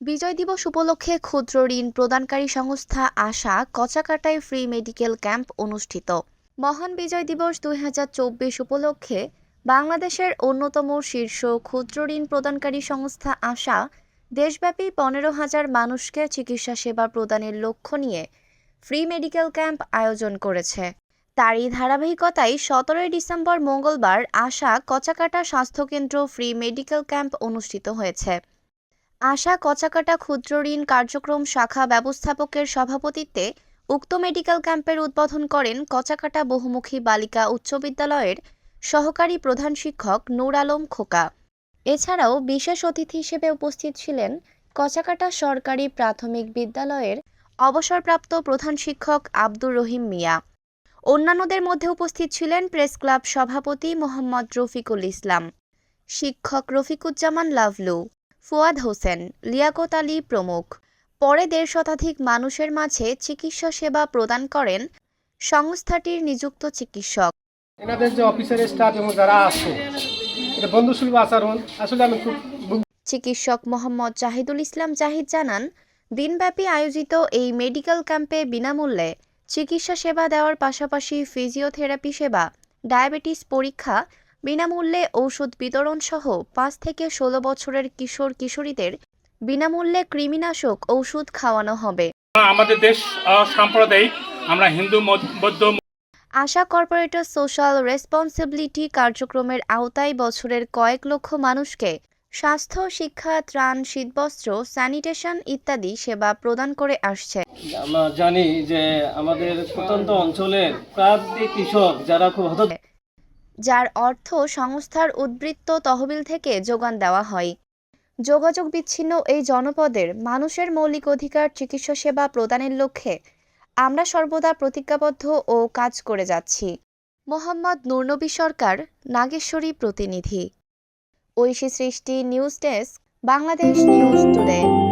বিজয় দিবস উপলক্ষে ক্ষুদ্র ঋণ প্রদানকারী সংস্থা আশা কচাকাটায় ফ্রি মেডিকেল ক্যাম্প অনুষ্ঠিত। মহান বিজয় দিবস দু হাজার চব্বিশ উপলক্ষে বাংলাদেশের অন্যতম শীর্ষ ক্ষুদ্র ঋণ প্রদানকারী সংস্থা আশা দেশব্যাপী পনেরো হাজার মানুষকে চিকিৎসা সেবা প্রদানের লক্ষ্য নিয়ে ফ্রি মেডিকেল ক্যাম্প আয়োজন করেছে। তারই ধারাবাহিকতায় সতেরোই ডিসেম্বর মঙ্গলবার আশা কচাকাটা স্বাস্থ্যকেন্দ্র ফ্রি মেডিকেল ক্যাম্প অনুষ্ঠিত হয়েছে। আশা কচাকাটা ক্ষুদ্র ঋণ কার্যক্রম শাখা ব্যবস্থাপকের সভাপতিত্বে উক্ত মেডিকেল ক্যাম্পের উদ্বোধন করেন কচাকাটা বহুমুখী বালিকা উচ্চ বিদ্যালয়ের সহকারী প্রধান শিক্ষক নূর আলম খোকা। এছাড়াও বিশেষ অতিথি হিসেবে উপস্থিত ছিলেন কচাকাটা সরকারি প্রাথমিক বিদ্যালয়ের অবসরপ্রাপ্ত প্রধান শিক্ষক আব্দুর রহিম মিয়া। অন্যান্যদের মধ্যে উপস্থিত ছিলেন প্রেস ক্লাব সভাপতি মোহাম্মদ রফিকুল ইসলাম। শিক্ষক রফিকুজ্জামান লাভলু। ফুয়াদ হোসেন লিয়াকত আলী প্রমুখ। পরে দেড় শতাধিক মানুষের মাঝে চিকিৎসা সেবা প্রদান করেন সংস্থাটির নিযুক্ত চিকিৎসক। এনাদের যে অফিসের স্টাফ এবং যারা আছে এটা বন্ধুসুলভ আচরণ আসলে আমি খুব চিকিৎসক মোহাম্মদ জাহিদুল ইসলাম জাহিদ জানান দিনব্যাপী আয়োজিত এই মেডিকেল ক্যাম্পে বিনামূল্যে চিকিৎসা সেবা দেওয়ার পাশাপাশি ফিজিওথেরাপি সেবা ডায়াবেটিস পরীক্ষা বিনামূল্যে ঔষধ বিতরণ সহ পাঁচ থেকে ষোলো বছরের কিশোর কিশোরীদের বিনামূল্যে কৃমিনাশক ঔষধ খাওয়ানো হবে। আমাদের দেশ সাম্প্রদায়িক আমরা হিন্দু বৌদ্ধ আশা কর্পোরেটর সোশ্যাল রেসপন্সিবিলিটি কার্যক্রমের আওতায় বছরের কয়েক লক্ষ মানুষকে স্বাস্থ্য শিক্ষা ত্রাণ শীতবস্ত্র স্যানিটেশন ইত্যাদি সেবা প্রদান করে আসছে। আমরা জানি যে আমাদের প্রত্যন্ত অঞ্চলের প্রান্তিক কৃষক যারা খুব হত যার অর্থ সংস্থার উদ্বৃত্ত তহবিল থেকে যোগান দেওয়া হয়। যোগাযোগ বিচ্ছিন্ন এই জনপদের মানুষের মৌলিক অধিকার, চিকিৎসা সেবা প্রদানের লক্ষ্যে আমরা সর্বদা প্রতিজ্ঞাবদ্ধ ও কাজ করে যাচ্ছি। মোহাম্মদ নুরনবী সরকার, নাগেশ্বরী প্রতিনিধি। Oishi Srishti, news desk, Bangladesh news today.